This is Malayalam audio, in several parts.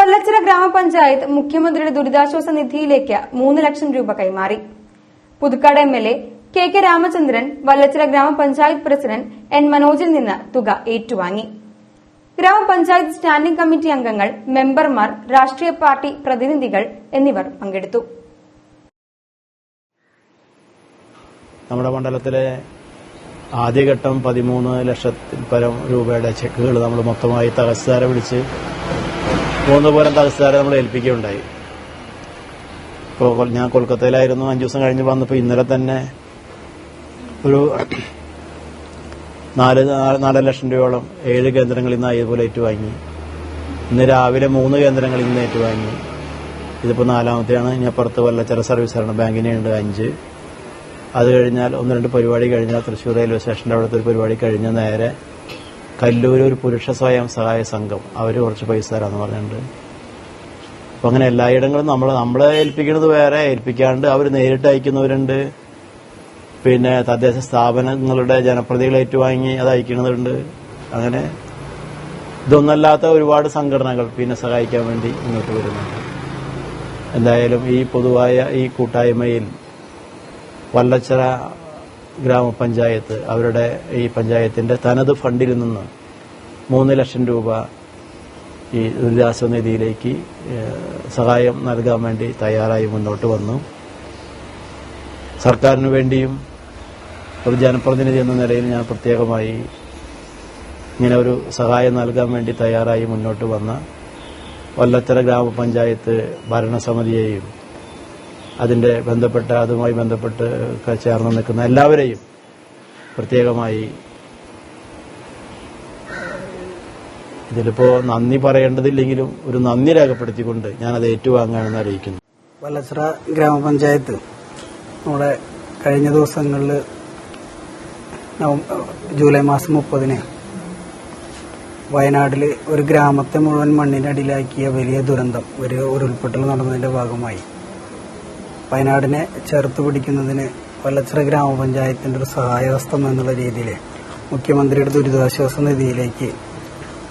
വല്ലച്ചിറ ഗ്രാമപഞ്ചായത്ത് മുഖ്യമന്ത്രിയുടെ ദുരിതാശ്വാസ നിധിയിലേക്ക് മൂന്ന് ലക്ഷം രൂപ കൈമാറി. Puthukkad M L A K K Ramachandran Vallachira ഗ്രാമപഞ്ചായത്ത് പ്രസിഡന്റ് എൻ മനോജിൽ നിന്ന് തുക ഏറ്റുവാങ്ങി. ഗ്രാമപഞ്ചായത്ത് സ്റ്റാൻഡിംഗ് കമ്മിറ്റി അംഗങ്ങൾ മെമ്പർമാർ രാഷ്ട്രീയ പാർട്ടി പ്രതിനിധികൾ എന്നിവർ പങ്കെടുത്തു. നമ്മുടെ മണ്ഡലത്തിലെ ആദ്യഘട്ടം പതിമൂന്ന് ലക്ഷത്തിൽ പരം രൂപയുടെ ചെക്കുകൾ നമ്മൾ മൊത്തമായി തഹസിൽദാരെ വിളിച്ച് മൂന്ന് പോരം തഹസിൽദാരെ നമ്മൾ ഏൽപ്പിക്കുകയുണ്ടായി. ഇപ്പോൾ ഞാൻ കൊൽക്കത്തയിലായിരുന്നു. അഞ്ചു ദിവസം കഴിഞ്ഞ് വന്നപ്പോൾ ഇന്നലെ തന്നെ ഒരു നാല് നാലര ലക്ഷം രൂപയോളം ഏഴ് കേന്ദ്രങ്ങളിൽ നിന്ന് ഇതുപോലെ ഏറ്റുവാങ്ങി. ഇന്ന് രാവിലെ മൂന്ന് കേന്ദ്രങ്ങളിൽ നിന്ന് ഏറ്റുവാങ്ങി. ഇതിപ്പോൾ നാലാമത്തെയാണ്. ഇനി അപ്പുറത്ത് വല്ലച്ചര സർവീസ് സഹകരണ ബാങ്കിനുണ്ട് അഞ്ച്. അത് കഴിഞ്ഞാൽ ഒന്ന് രണ്ട് പരിപാടി കഴിഞ്ഞാൽ തൃശ്ശൂർ റെയിൽവേ സ്റ്റേഷന്റെ അവിടുത്തെ ഒരു പരിപാടി കഴിഞ്ഞ നേരെ കല്ലൂർ ഒരു പുരുഷ സ്വയം സഹായ സംഘം. അവർ കുറച്ച് പൈസ തരാന്ന് പറഞ്ഞിട്ടുണ്ട്. അപ്പൊ അങ്ങനെ എല്ലായിടങ്ങളും നമ്മൾ നമ്മളെ ഏൽപ്പിക്കുന്നത് വേറെ ഏൽപ്പിക്കാണ്ട് അവർ നേരിട്ട് അയക്കുന്നവരുണ്ട്. പിന്നെ തദ്ദേശ സ്ഥാപനങ്ങളുടെ ജനപ്രതികൾ ഏറ്റുവാങ്ങി അത് അയക്കുന്നതുണ്ട് അങ്ങനെ ഇതൊന്നല്ലാത്ത ഒരുപാട് സംഘടനകൾ പിന്നെ സഹായിക്കാൻ വേണ്ടി ഇങ്ങോട്ട് വരുന്നുണ്ട്. എന്തായാലും ഈ പൊതുവായ ഈ കൂട്ടായ്മയിൽ വല്ലച്ചിറ ഗ്രാമപഞ്ചായത്ത് അവരുടെ ഈ പഞ്ചായത്തിന്റെ തനത് ഫണ്ടിൽ നിന്ന് മൂന്ന് ലക്ഷം രൂപ ഈ ദുരിതാശ്വാസ നിധിയിലേക്ക് സഹായം നൽകാൻ വേണ്ടി തയ്യാറായി മുന്നോട്ട് വന്നു. സർക്കാരിന് വേണ്ടിയും ഒരു ജനപ്രതിനിധി എന്ന നിലയിൽ ഞാൻ പ്രത്യേകമായി ഇങ്ങനെ ഒരു സഹായം നൽകാൻ വേണ്ടി തയ്യാറായി മുന്നോട്ട് വന്ന വല്ലത്തര ഗ്രാമപഞ്ചായത്ത് ഭരണസമിതിയെയും അതിന്റെ ബന്ധപ്പെട്ട അതുമായി ബന്ധപ്പെട്ട് ചേർന്ന് നിൽക്കുന്ന എല്ലാവരെയും പ്രത്യേകമായി ഇതിലിപ്പോ നന്ദി പറയേണ്ടതില്ലെങ്കിലും ഒരു നന്ദി രേഖപ്പെടുത്തിക്കൊണ്ട് ഞാൻ അത് ഏറ്റുവാങ്ങാമെന്ന് അറിയിക്കുന്നു. വല്ലച്ചിറ ഗ്രാമപഞ്ചായത്ത് നമ്മുടെ കഴിഞ്ഞ ദിവസങ്ങളിൽ ജൂലൈ മാസം മുപ്പതിന് വയനാട്ടിൽ ഒരു ഗ്രാമത്തെ മുഴുവൻ മണ്ണിനടിയിലാക്കിയ വലിയ ദുരന്തം ഒരു ഉരുൾപൊട്ടൽ നടന്നതിന്റെ ഭാഗമായി. വയനാടിനെ ചേർത്ത് പിടിക്കുന്നതിന് വല്ലച്ചിറ ഗ്രാമപഞ്ചായത്തിന്റെ ഒരു സഹായഹസ്തം എന്നുള്ള രീതിയിൽ മുഖ്യമന്ത്രിയുടെ ദുരിതാശ്വാസ നിധിയിലേക്ക്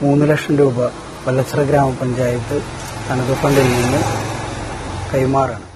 മൂന്ന് ലക്ഷം രൂപ വല്ലച്ചിറ ഗ്രാമപഞ്ചായത്ത് തനത് ഫണ്ടിൽ നിന്ന് കൈമാറാണ്.